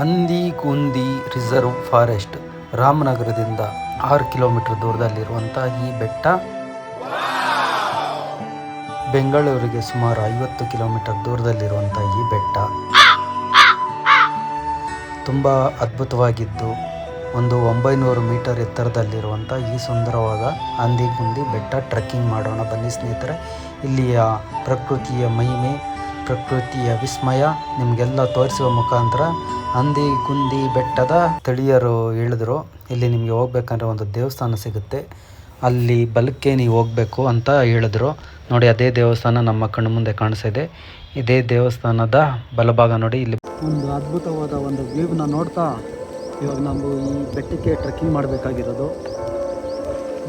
ಅಂದಿ ಕುಂದಿ reserve forest ರಾಮನಗರದಿಂದ ಆರು kilometre ದೂರದಲ್ಲಿರುವಂಥ ಈ ಬೆಟ್ಟ. ಬೆಂಗಳೂರಿಗೆ ಸುಮಾರು ಐವತ್ತು ಕಿಲೋಮೀಟರ್ ದೂರದಲ್ಲಿರುವಂಥ ಈ ಬೆಟ್ಟ. ತುಂಬ ಅದ್ಭುತವಾಗಿದ್ದು ಒಂದು ಒಂಬೈನೂರು ಮೀಟರ್ ಎತ್ತರದಲ್ಲಿರುವಂಥ ಈ ಸುಂದರವಾದ ಅಂದಿಗುಂದಿ ಬೆಟ್ಟ ಟ್ರೆಕ್ಕಿಂಗ್ ಮಾಡೋಣ ಬನ್ನಿ ಸ್ನೇಹಿತರೆ. ಇಲ್ಲಿಯ ಪ್ರಕೃತಿಯ ಮಹಿಮೆ ಪ್ರಕೃತಿಯ ವಿಸ್ಮಯ ನಿಮಗೆಲ್ಲ ತೋರಿಸುವ ಮುಖಾಂತರ ಅಂದಿ ಗುಂದಿ ಬೆಟ್ಟದ ಸ್ಥಳೀಯರು ಹೇಳಿದ್ರು, ಇಲ್ಲಿ ನಿಮಗೆ ಹೋಗ್ಬೇಕಂದ್ರೆ ಒಂದು ದೇವಸ್ಥಾನ ಸಿಗುತ್ತೆ. ಅಲ್ಲಿ ಬಲಕ್ಕೆ ನೀವು ಹೋಗಬೇಕು ಅಂತ ಹೇಳಿದ್ರು. ನೋಡಿ, ಅದೇ ದೇವಸ್ಥಾನ ನಮ್ಮ ಕಣ್ಣು ಮುಂದೆ ಕಾಣಿಸಿದೆ ಇದೇ. ದೇವಸ್ಥಾನದ ಬಲಭಾಗ ನೋಡಿ, ಇಲ್ಲಿ ಒಂದು ಅದ್ಭುತವಾದ ಒಂದು ವ್ಯೂವ್ನ ನೋಡ್ತಾ ಇವಾಗ ನಾವು ಈ ಬೆಟ್ಟಕ್ಕೆ ಟ್ರೆಕ್ಕಿಂಗ್ ಮಾಡಬೇಕಾಗಿರೋದು.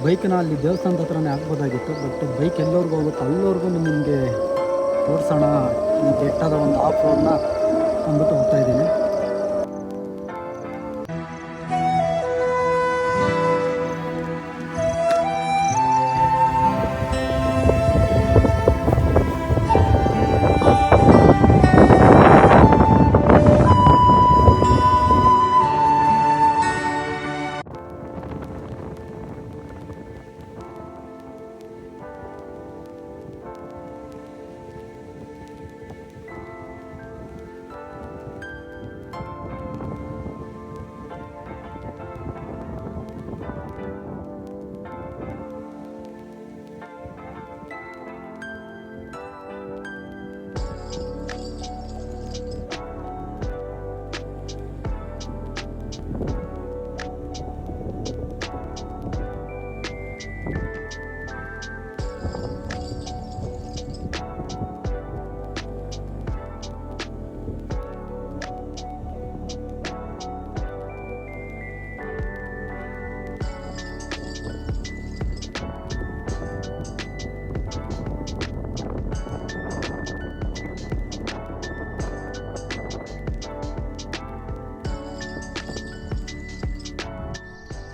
ಬೈಕ್ನ ಅಲ್ಲಿ ದೇವಸ್ಥಾನದ ಹತ್ರನೇ ಆಗ್ಬೋದಾಗಿತ್ತು ಬಟ್ ಬೈಕ್ ಎಲ್ಲರಿಗೂ ಹೋಗುತ್ತೆ ಅಲ್ಲಿವರೆಗೂ ನಿಮಗೆ ತೋರಿಸೋಣ. ಈ ಒಂದು ಆಫ್ ರೋಡ್ನ ಅಂದ್ಬಿಟ್ಟು ಹೋಗ್ತಾ ಇದ್ದೀನಿ.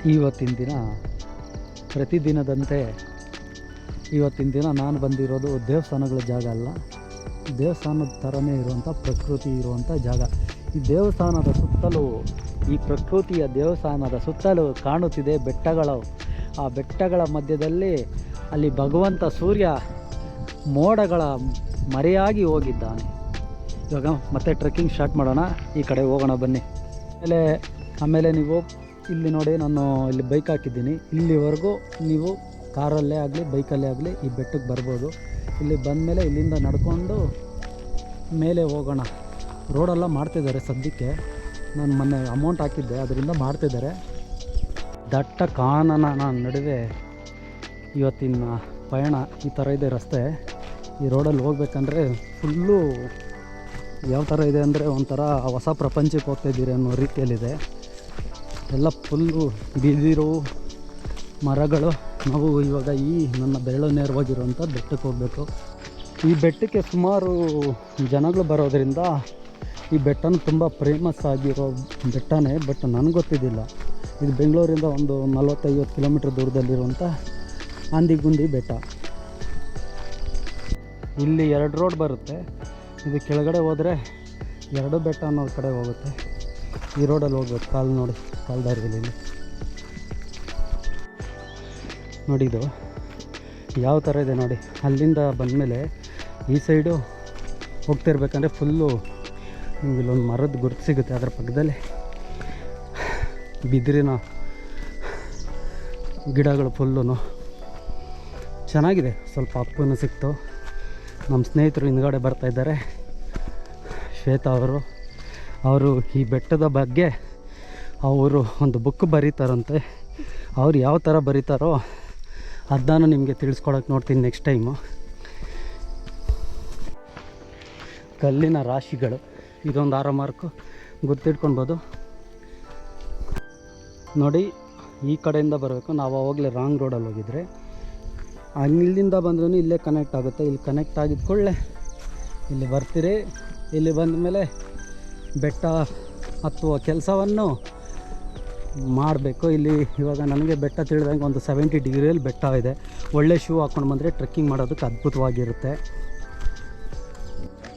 ಇವತ್ತಿನ ದಿನ, ಪ್ರತಿದಿನದಂತೆ ಇವತ್ತಿನ ದಿನ ನಾನು ಬಂದಿರೋದು ದೇವಸ್ಥಾನಗಳ ಜಾಗ ಅಲ್ಲ. ದೇವಸ್ಥಾನದ ಥರನೇ ಇರುವಂಥ ಪ್ರಕೃತಿ ಇರುವಂಥ ಜಾಗ. ಈ ದೇವಸ್ಥಾನದ ಸುತ್ತಲೂ, ಈ ಪ್ರಕೃತಿಯ ದೇವಸ್ಥಾನದ ಸುತ್ತಲೂ ಕಾಣುತ್ತಿದೆ ಬೆಟ್ಟಗಳು. ಆ ಬೆಟ್ಟಗಳ ಮಧ್ಯದಲ್ಲಿ ಅಲ್ಲಿ ಭಗವಂತ ಸೂರ್ಯ ಮೋಡಗಳ ಮರೆಯಾಗಿ ಹೋಗಿದ್ದಾನೆ. ಇವಾಗ ಮತ್ತೆ ಟ್ರೆಕ್ಕಿಂಗ್ ಸ್ಟಾರ್ಟ್ ಮಾಡೋಣ. ಈ ಕಡೆ ಹೋಗೋಣ ಬನ್ನಿ. ಆಮೇಲೆ ಆಮೇಲೆ ನೀವು ಇಲ್ಲಿ ನೋಡಿ ನಾನು ಇಲ್ಲಿ ಬೈಕ್ ಹಾಕಿದ್ದೀನಿ. ಇಲ್ಲಿವರೆಗೂ ನೀವು ಕಾರಲ್ಲೇ ಆಗಲಿ ಬೈಕಲ್ಲೇ ಆಗಲಿ ಈ ಬೆಟ್ಟಕ್ಕೆ ಬರ್ಬೋದು. ಇಲ್ಲಿ ಬಂದಮೇಲೆ ಇಲ್ಲಿಂದ ನಡ್ಕೊಂಡು ಮೇಲೆ ಹೋಗೋಣ. ರೋಡೆಲ್ಲ ಮಾಡ್ತಿದ್ದಾರೆ ಸದ್ಯಕ್ಕೆ. ನಾನು ಮೊನ್ನೆ ಅಮೌಂಟ್ ಹಾಕಿದ್ದೆ, ಅದರಿಂದ ಮಾಡ್ತಿದ್ದಾರೆ. ದಟ್ಟ ಕಾನನ ನಡುವೆ ಇವತ್ತಿನ ಪಯಣ ಈ ಥರ ಇದೆ ರಸ್ತೆ. ಈ ರೋಡಲ್ಲಿ ಹೋಗ್ಬೇಕಂದ್ರೆ ಫುಲ್ಲು ಯಾವ ಥರ ಇದೆ ಅಂದರೆ ಒಂಥರ ಹೊಸ ಪ್ರಪಂಚಕ್ಕೆ ಹೋಗ್ತಾಯಿದ್ದೀರಿ ಅನ್ನೋ ರೀತಿಯಲ್ಲಿದೆ. ಎಲ್ಲ ಫುಲ್ಲು ಬಿದ್ದಿರೋ ಮರಗಳು. ನಾವು ಇವಾಗ ಈ ನನ್ನ ಬೆರಳು ನೇರವಾಗಿರುವಂಥ ಬೆಟ್ಟಕ್ಕೆ ಹೋಗಬೇಕು. ಈ ಬೆಟ್ಟಕ್ಕೆ ಸುಮಾರು ಜನಗಳು ಬರೋದರಿಂದ ಈ ಬೆಟ್ಟನ ತುಂಬ ಫೇಮಸ್ ಆಗಿರೋ ಬೆಟ್ಟನೇ ಬಟ್ ನನಗೆ ಗೊತ್ತಿದ್ದಿಲ್ಲ. ಇದು ಬೆಂಗಳೂರಿಂದ ಒಂದು ನಲವತ್ತೈವತ್ತು ಕಿಲೋಮೀಟ್ರ್ ದೂರದಲ್ಲಿರುವಂಥ ಆಂದಿಗುಂದಿ ಬೆಟ್ಟ. ಇಲ್ಲಿ ಎರಡು ರೋಡ್ ಬರುತ್ತೆ. ಇದು ಕೆಳಗಡೆ ಹೋದರೆ ಎರಡು ಬೆಟ್ಟ ಅನ್ನೋ ಕಡೆ ಹೋಗುತ್ತೆ. ಈ ರೋಡಲ್ಲಿ ಹೋಗ್ಬೇಕು. ಕಾಲು ನೋಡಿ, ಕಾಲು ದಾರಿಯಲ್ಲಿ. ನೋಡಿ ಇದು. ಯಾವ ಥರ ಇದೆ ನೋಡಿ. ಅಲ್ಲಿಂದ ಬಂದಮೇಲೆ ಈ ಸೈಡು ಹೋಗ್ತಿರ್ಬೇಕಂದ್ರೆ ಫುಲ್ಲು ನಿಮ್ಗೆ ಇಲ್ಲೊಂದು ಮರದ ಗುರುತು ಸಿಗುತ್ತೆ ಅದರ ಪಕ್ಕದಲ್ಲಿ. ಬಿದಿರಿನ ಗಿಡಗಳು ಫುಲ್ಲು ಚೆನ್ನಾಗಿದೆ. ಸ್ವಲ್ಪ ಅಪ್ಪನೂ ಸಿಕ್ತು. ನಮ್ಮ ಸ್ನೇಹಿತರು ಹಿಂದ್ಗಡೆ ಬರ್ತಾಯಿದ್ದಾರೆ ಶ್ವೇತಾ ಅವರು. ಅವರು ಈ ಬೆಟ್ಟದ ಬಗ್ಗೆ ಅವರು ಒಂದು ಬುಕ್ ಬರೀತಾರಂತೆ. ಅವ್ರು ಯಾವ ಥರ ಬರೀತಾರೋ ಅದನ್ನು ನಿಮಗೆ ತಿಳಿಸ್ಕೊಳಕ್ಕೆ ನೋಡ್ತೀನಿ ನೆಕ್ಸ್ಟ್ ಟೈಮು ಕಲ್ಲಿನ ರಾಶಿಗಳು, ಇದೊಂದು ಆರ ಮಾರ್ಕು ಗುರ್ತಿಟ್ಕೊಳ್ಬೋದು. ನೋಡಿ, ಈ ಕಡೆಯಿಂದ ಬರಬೇಕು. ನಾವು ಆವಾಗಲೇ ರಾಂಗ್ ರೋಡಲ್ಲಿ ಹೋಗಿದ್ರೆ ಇಲ್ಲಿಂದ ಬಂದ್ರೂ ಇಲ್ಲೇ ಕನೆಕ್ಟ್ ಆಗುತ್ತೆ. ಇಲ್ಲಿ ಕನೆಕ್ಟ್ ಆಗಿದ ಕೂಡಲೇ ಇಲ್ಲಿ ಬರ್ತೀರಿ. ಇಲ್ಲಿ ಬಂದ ಮೇಲೆ ಬೆಟ್ಟ ಹತ್ತುವ ಕೆಲಸವನ್ನು ಮಾಡಬೇಕು. ಇಲ್ಲಿ ಇವಾಗ ನನಗೆ ಬೆಟ್ಟ ತಿಳಿದಂಗೆ ಒಂದು ಸೆವೆಂಟಿ ಡಿಗ್ರಿಯಲ್ಲಿ ಬೆಟ್ಟ ಇದೆ. ಒಳ್ಳೆ ಶೂ ಹಾಕ್ಕೊಂಡು ಬಂದರೆ ಟ್ರೆಕ್ಕಿಂಗ್ ಮಾಡೋದಕ್ಕೆ ಅದ್ಭುತವಾಗಿರುತ್ತೆ.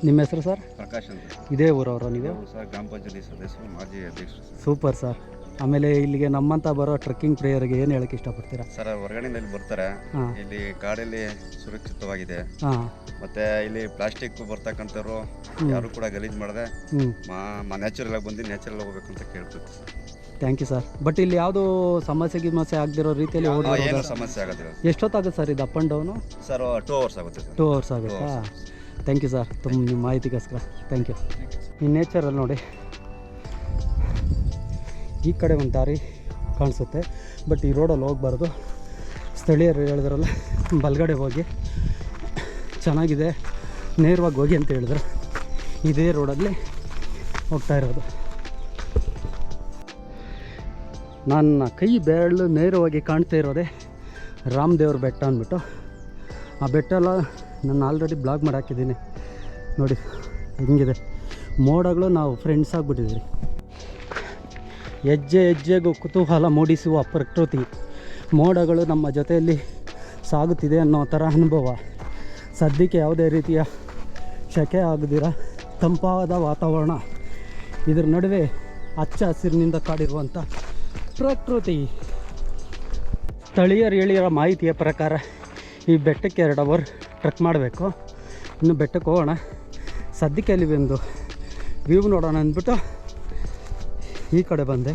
ನಿಮ್ಮ ಹೆಸರು ಸರ್? ಪ್ರಕಾಶ್ ಅಂತ. ಇದೇ ಊರವರು ನೀವು? ಸರ್ ಗ್ರಾಮ ಪಂಚಾಯತಿ ಸದಸ್ಯರು ಮಾಜಿ ಅಧ್ಯಕ್ಷರು ಸೂಪರ್ ಸರ್. ಆಮೇಲೆ ಇಲ್ಲಿಗೆ ನಮ್ಮಂತ ಬರೋ ಟ್ರೆಕ್ಕಿಂಗ್ ಪ್ರೇಯರ್ಗೆ ಏನು ಹೇಳಕ್ಕೆ ಇಷ್ಟಪಡ್ತೀರಾ? ಸರ್ ಹೊರಗಡೆಯಿಂದ ಇಲ್ಲಿ ಬರ್ತಾರೆ. ಹಾಂ. ಇಲ್ಲಿ ಕಾಡಲ್ಲಿ ಸುರಕ್ಷಿತವಾಗಿದೆ. ಹಾಂ. ಮತ್ತೆ ಇಲ್ಲಿ ಪ್ಲಾಸ್ಟಿಕ್ ಬರ್ತಕ್ಕಂಥವ್ರು ಯಾರು ಕೂಡ ಗಲೀಜು ಮಾಡದೆ ಹ್ಞೂ ನ್ಯಾಚುರಲ್ ಆಗಿ ಬಂದು ನ್ಯಾಚುರಲ್ ಅಂತ ಕೇಳ್ತೀವಿ sir thank you sir but ಇಲ್ಲಿ ಯಾವುದೋ ಸಮಸ್ಯೆ ಗಿಮಸ್ಯೆ ಆಗದಿರೋ ರೀತಿಯಲ್ಲಿ ಓಡಾಡೋದು ಏನು ಸಮಸ್ಯೆ ಆಗೋದಿಲ್ಲ ಎಷ್ಟೊತ್ತಾಗುತ್ತೆ ಸರ್ ಇದು up and down sir two hours ಆಗುತ್ತೆ ಸರ್. ಟೂ ಅವರ್ಸ್ ಆಗುತ್ತಾ? ಥ್ಯಾಂಕ್ ಯು ಸರ್ ತುಂಬ ನಿಮ್ಮ ಮಾಹಿತಿಗೋಸ್ಕರ. ಥ್ಯಾಂಕ್ ಯು ಈ ನೇಚರಲ್ಲಿ ನೋಡಿ. ಈ ಕಡೆ ಒಂದು ದಾರಿ ಕಾಣಿಸುತ್ತೆ. ಬಟ್ ಈ ರೋಡಲ್ಲಿ ಹೋಗ್ಬಾರ್ದು. ಸ್ಥಳೀಯರು ಹೇಳಿದ್ರಲ್ಲ, ಬಲಗಡೆ ಹೋಗಿ ಚೆನ್ನಾಗಿದೆ, ನೇರವಾಗಿ ಹೋಗಿ ಅಂತ ಹೇಳಿದ್ರು. ಇದೇ ರೋಡಲ್ಲಿ ಹೋಗ್ತಾ ಇರೋದು. ನನ್ನ ಕೈ ಬೆರಳು ನೇರವಾಗಿ ಕಾಣ್ತಾ ಇರೋದೇ ರಾಮದೇವ್ರ ಬೆಟ್ಟ ಅಂದ್ಬಿಟ್ಟು. ಆ ಬೆಟ್ಟ ಎಲ್ಲ ನಾನು ಆಲ್ರೆಡಿ ಬ್ಲಾಗ್ ಮಾಡಿ ಹಾಕಿದ್ದೀನಿ. ನೋಡಿ, ಹೆಂಗಿದೆ. ಮೋಡಗಳು ನಾವು ಫ್ರೆಂಡ್ಸ್ ಆಗಿಬಿಟ್ಟಿದ್ದೀರಿ. ಹೆಜ್ಜೆ ಹೆಜ್ಜೆಗೂ ಕುತೂಹಲ ಮೂಡಿಸುವ ಪ್ರಕೃತಿ. ಮೋಡಗಳು ನಮ್ಮ ಜೊತೆಯಲ್ಲಿ ಸಾಗುತ್ತಿದೆ ಅನ್ನೋ ಥರ ಅನುಭವ. ಸದ್ಯಕ್ಕೆ ಯಾವುದೇ ರೀತಿಯ ಶಕೆ ಆಗದಿರ ತಂಪಾದ ವಾತಾವರಣ. ಇದರ ನಡುವೆ ಹಚ್ಚ ಹಸಿರಿನಿಂದ ಕಾಡಿರುವಂಥ ಪ್ರಕೃತಿ. ಸ್ಥಳೀಯರು ಹೇಳಿರೋ ಮಾಹಿತಿಯ ಪ್ರಕಾರ ಈ ಬೆಟ್ಟಕ್ಕೆ ಎರಡು ಅವರ್ ಟ್ರೆಕ್ ಮಾಡಬೇಕು. ಇನ್ನು ಬೆಟ್ಟಕ್ಕೆ ಹೋಗೋಣ. ಸದ್ಯಕ್ಕೆ ಅಲ್ಲಿ ಬಂದು ವ್ಯೂ ನೋಡೋಣ ಅಂದ್ಬಿಟ್ಟು ಈ ಕಡೆ ಬಂದೆ.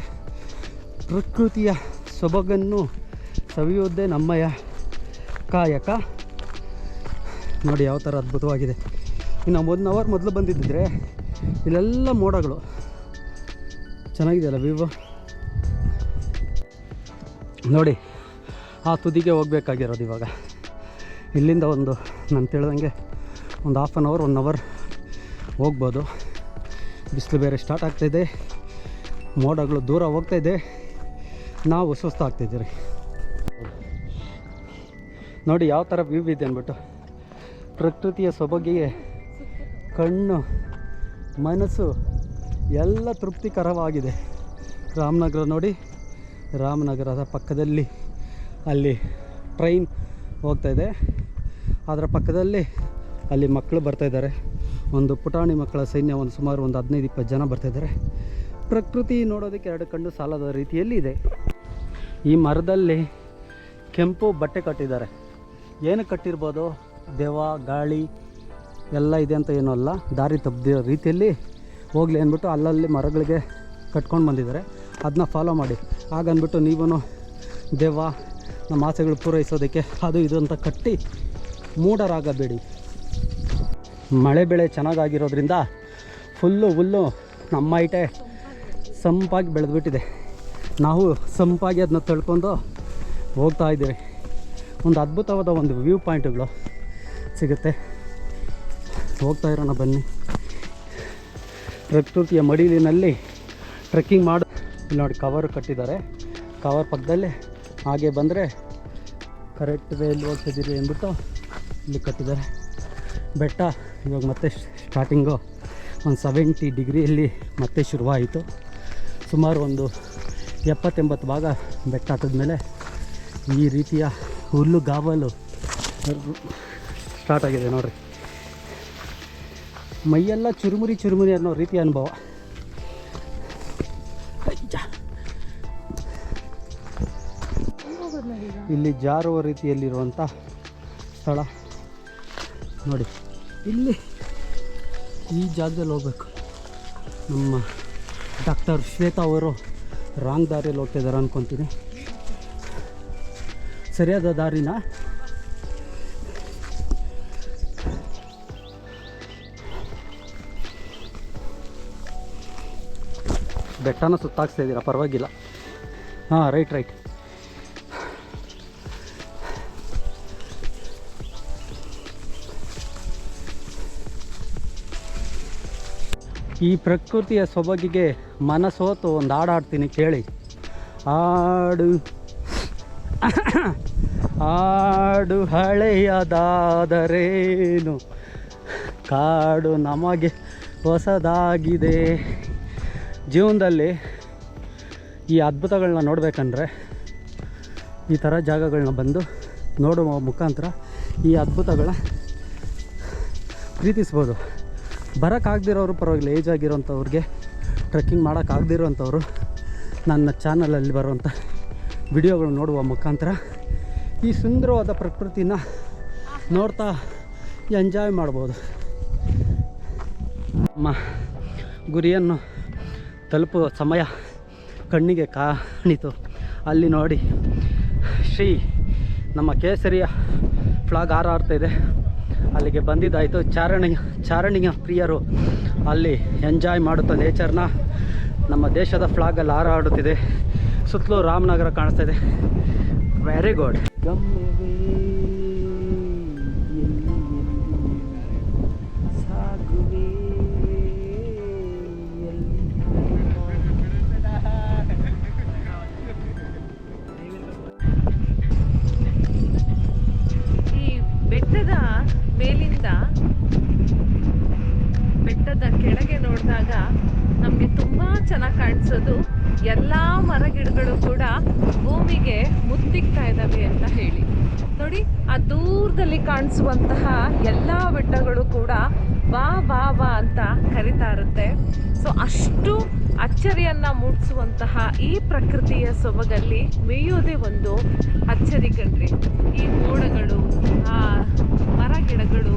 ಪ್ರಕೃತಿಯ ಸೊಬಗನ್ನು ಸವಿಯೋದೇ ನಮ್ಮಯ ಕಾಯಕ. ನೋಡಿ ಯಾವ ಥರ ಅದ್ಭುತವಾಗಿದೆ. ಇನ್ನು ಒನ್ ಅವರ್ ಮೊದಲು ಬಂದಿದ್ದರೆ ಇಲ್ಲೆಲ್ಲ ಮೋಡಗಳು. ಚೆನ್ನಾಗಿದೆಯಲ್ಲ ವ್ಯೂ ನೋಡಿ, ಆ ತುದಿಗೆ ಹೋಗ್ಬೇಕಾಗಿರೋದು ಇವಾಗ. ಇಲ್ಲಿಂದ ಒಂದು, ನಾನು ತಿಳಿದಂಗೆ ಒಂದು half an hour one hour ಹೋಗ್ಬೋದು. ಬಿಸಿಲು ಬೇರೆ ಸ್ಟಾರ್ಟ್ ಆಗ್ತಾಯಿದೆ ಮೋಡಗಳು ದೂರ ಹೋಗ್ತಾ ಇದೆ. ನಾವು ಸುಸ್ತಾಗ್ತಿದ್ದೀರಿ ನೋಡಿ ಯಾವ ಥರ ವ್ಯೂ ಇದೆ ಅಂದ್ಬಿಟ್ಟು. ಪ್ರಕೃತಿಯ ಸೊಬಗಿಗೆ ಕಣ್ಣು, ಮನಸ್ಸು ಎಲ್ಲ ತೃಪ್ತಿಕರವಾಗಿದೆ. ರಾಮನಗರ ನೋಡಿ. ರಾಮನಗರದ ಪಕ್ಕದಲ್ಲಿ ಅಲ್ಲಿ ಟ್ರೈನ್ ಹೋಗ್ತಾ ಇದೆ. ಅದರ ಪಕ್ಕದಲ್ಲಿ ಅಲ್ಲಿ ಮಕ್ಕಳು ಬರ್ತಾಯಿದ್ದಾರೆ ಒಂದು ಪುಟಾಣಿ ಮಕ್ಕಳ ಸೈನ್ಯ ಒಂದು ಸುಮಾರು ಒಂದು ಹದಿನೈದು, ಇಪ್ಪತ್ತು ಜನ ಬರ್ತಾಯಿದ್ದಾರೆ ಪ್ರಕೃತಿ ನೋಡೋದಕ್ಕೆ ಎರಡು ಕಣ್ಣು ಸಾಲದ ರೀತಿಯಲ್ಲಿ ಇದೆ ಈ ಮರದಲ್ಲಿ ಕೆಂಪು ಬಟ್ಟೆ ಕಟ್ಟಿದ್ದಾರೆ. ಏನು ಕಟ್ಟಿರ್ಬೋದು? ದೇವ ಗಾಳಿ ಎಲ್ಲ ಇದೆ ಅಂತ ಏನೂ ಅಲ್ಲ. ದಾರಿ ತಪ್ಪದಿರೋ ರೀತಿಯಲ್ಲಿ ಹೋಗಲಿ ಅಂದ್ಬಿಟ್ಟು ಅಲ್ಲಲ್ಲಿ ಮರಗಳಿಗೆ ಕಟ್ಕೊಂಡು ಬಂದಿದ್ದಾರೆ. ಅದನ್ನ ಫಾಲೋ ಮಾಡಿ. ಹಾಗನ್ಬಿಟ್ಟು ನೀವೂ ದೆವ್ವ, ನಮ್ಮ ಆಸೆಗಳು ಪೂರೈಸೋದಕ್ಕೆ ಅದು ಇದು ಅಂತ ಕಟ್ಟಿ ಮೂಡರಾಗಬೇಡಿ ಮಳೆ ಬೆಳೆ ಚೆನ್ನಾಗಾಗಿರೋದ್ರಿಂದ ಫುಲ್ಲು ಹುಲ್ಲು ನಮ್ಮ ಐಟೆ ಸಂಪಾಗಿ ಬೆಳೆದ್ಬಿಟ್ಟಿದೆ. ನಾವು ಸಂಪಾಗಿ ಅದನ್ನ ತಳ್ಕೊಂಡು ಹೋಗ್ತಾ ಇದ್ದೀವಿ. ಒಂದು ಅದ್ಭುತವಾದ ಒಂದು ವ್ಯೂ ಪಾಯಿಂಟ್ಗಳು ಸಿಗುತ್ತೆ. ಹೋಗ್ತಾ ಇರೋಣ ಬನ್ನಿ. ಪ್ರಕೃತಿಯ ಮಡಿಲಿನಲ್ಲಿ ಟ್ರೆಕ್ಕಿಂಗ್ ಮಾಡಿ ಇಲ್ಲಿ ನೋಡಿ ಕವರ್ ಕಟ್ಟಿದ್ದಾರೆ. ಕವರ್ ಪಕ್ಕದಲ್ಲಿ ಹಾಗೆ ಬಂದರೆ ಕರೆಕ್ಟ್ ವೇಲ್ ಹೋಗ್ತಿದ್ದೀರಿ ಅಂದ್ಬಿಟ್ಟು ಇಲ್ಲಿ ಕಟ್ಟಿದ್ದಾರೆ. ಬೆಟ್ಟ ಇವಾಗ ಮತ್ತೆ ಸ್ಟಾರ್ಟಿಂಗು ಒಂದು ಸೆವೆಂಟಿ ಡಿಗ್ರಿಯಲ್ಲಿ ಮತ್ತೆ ಶುರುವಾಯಿತು. ಸುಮಾರು ಒಂದು ಎಪ್ಪತ್ತೆಂಬತ್ತು ಭಾಗ ಬೆಟ್ಟ ಹತ್ತಿದ್ಮೇಲೆ ಈ ರೀತಿಯ ಹುಲ್ಲು ಗಾವಲು ಸ್ಟಾರ್ಟ್ ಆಗಿದೆ ನೋಡ್ರಿ. ಮೈಯೆಲ್ಲ ಚುರುಮುರಿ ಚುರುಮುರಿ ಅನ್ನೋ ರೀತಿಯ ಅನುಭವ. ಇಲ್ಲಿ ಜಾರುವ ರೀತಿಯಲ್ಲಿರುವಂಥ ಸ್ಥಳ. ನೋಡಿ. ಇಲ್ಲಿ ಈ ಜಾಗದಲ್ಲಿ ಹೋಗ್ಬೇಕು. ನಮ್ಮ ಡಾಕ್ಟರ್ ಶ್ವೇತಾ ಅವರು ರಾಂಗ್ ದಾರಿಯಲ್ಲಿ ಹೋಗ್ತಿದ್ದಾರೆ ಅನ್ಕೊತೀನಿ. ಸರಿಯಾದ ದಾರಿನ? ಬೆಟ್ಟನ ಸುತ್ತಾಕ್ಸ್ತಾ ಇದ್ದೀರಾ? ಪರವಾಗಿಲ್ಲ. ಹಾಂ, ರೈಟ್ ರೈಟ್. ಈ ಪ್ರಕೃತಿಯ ಸೊಬಗಿಗೆ ಮನಸೋತು ಒಂದು ಹಾಡು ಹಾಡ್ತೀನಿ ಕೇಳಿ. ಹಾಡು. ಹಾಡು ಹಳೆಯದಾದರೇನು? ಕಾಡು ನಮಗೆ ಹೊಸದಾಗಿದೆ. ಜೀವನದಲ್ಲಿ ಈ ಅದ್ಭುತಗಳನ್ನ ನೋಡಬೇಕಂದ್ರೆ ಈ ಥರ ಜಾಗಗಳನ್ನ ಬಂದು ನೋಡುವ ಮುಖಾಂತರ ಈ ಅದ್ಭುತಗಳ ಪ್ರೀತಿಸ್ಬೋದು. ಬರೋಕ್ಕಾಗದಿರೋರು ಪರವಾಗಿಲ್ಲ, ಏಜ್ ಆಗಿರೋಂಥವ್ರಿಗೆ ಟ್ರೆಕ್ಕಿಂಗ್ ಮಾಡೋಕ್ಕಾಗದಿರೋಂಥವ್ರು ನನ್ನ ಚಾನಲಲ್ಲಿ ಬರುವಂಥ ವಿಡಿಯೋಗಳು ನೋಡುವ ಮುಖಾಂತರ ಈ ಸುಂದರವಾದ ಪ್ರಕೃತಿನ ನೋಡ್ತಾ ಎಂಜಾಯ್ ಮಾಡ್ಬೋದು. ನಮ್ಮ ಗುರಿಯನ್ನು ತಲುಪುವ ಸಮಯ ಕಣ್ಣಿಗೆ ಕಾಣಿತು. ಅಲ್ಲಿ ನೋಡಿ ಶ್ರೀ ನಮ್ಮ ಕೇಸರಿಯ ಫ್ಲಾಗ್ ಹಾರಾಡ್ತಾ ಇದೆ ಅಲ್ಲಿಗೆ ಬಂದಿದ್ದಾಯಿತು ಚಾರಣಿ ಚಾರಣಿಯ ಪ್ರಿಯರು. ಅಲ್ಲಿ ಎಂಜಾಯ್ ಮಾಡುತ್ತಾ ನೇಚರ್ನ. ನಮ್ಮ ದೇಶದ ಫ್ಲಾಗಲ್ಲಿ ಹಾರಾಡುತ್ತಿದೆ. ಸುತ್ತಲೂ ರಾಮನಗರ ಕಾಣಿಸ್ತಾ ಇದೆ. ವೆರಿ ಗುಡ್ ಎಲ್ಲ ಮರಗಿಡಗಳು ಕೂಡ ಭೂಮಿಗೆ ಮುತ್ತಿಗ್ತಾ ಇದ್ದಾವೆ ಅಂತ ಹೇಳಿ. ನೋಡಿ, ಆ ದೂರದಲ್ಲಿ ಕಾಣಿಸುವಂತಹ ಎಲ್ಲ ಬೆಟ್ಟಗಳು ಕೂಡ ಬಾ ಬಾ ಬಾ ಅಂತ ಕರಿತಾ ಇರುತ್ತೆ. ಸೊ ಅಷ್ಟು ಅಚ್ಚರಿಯನ್ನ ಮೂಡಿಸುವಂತಹ ಈ ಪ್ರಕೃತಿಯ ಸೊಬಗಲ್ಲಿ ಮೇಯೋದೇ ಒಂದು ಅಚ್ಚರಿ ಕಣ್ರಿ. ಈ ಮೋಡಗಳು, ಆ ಮರ ಗಿಡಗಳು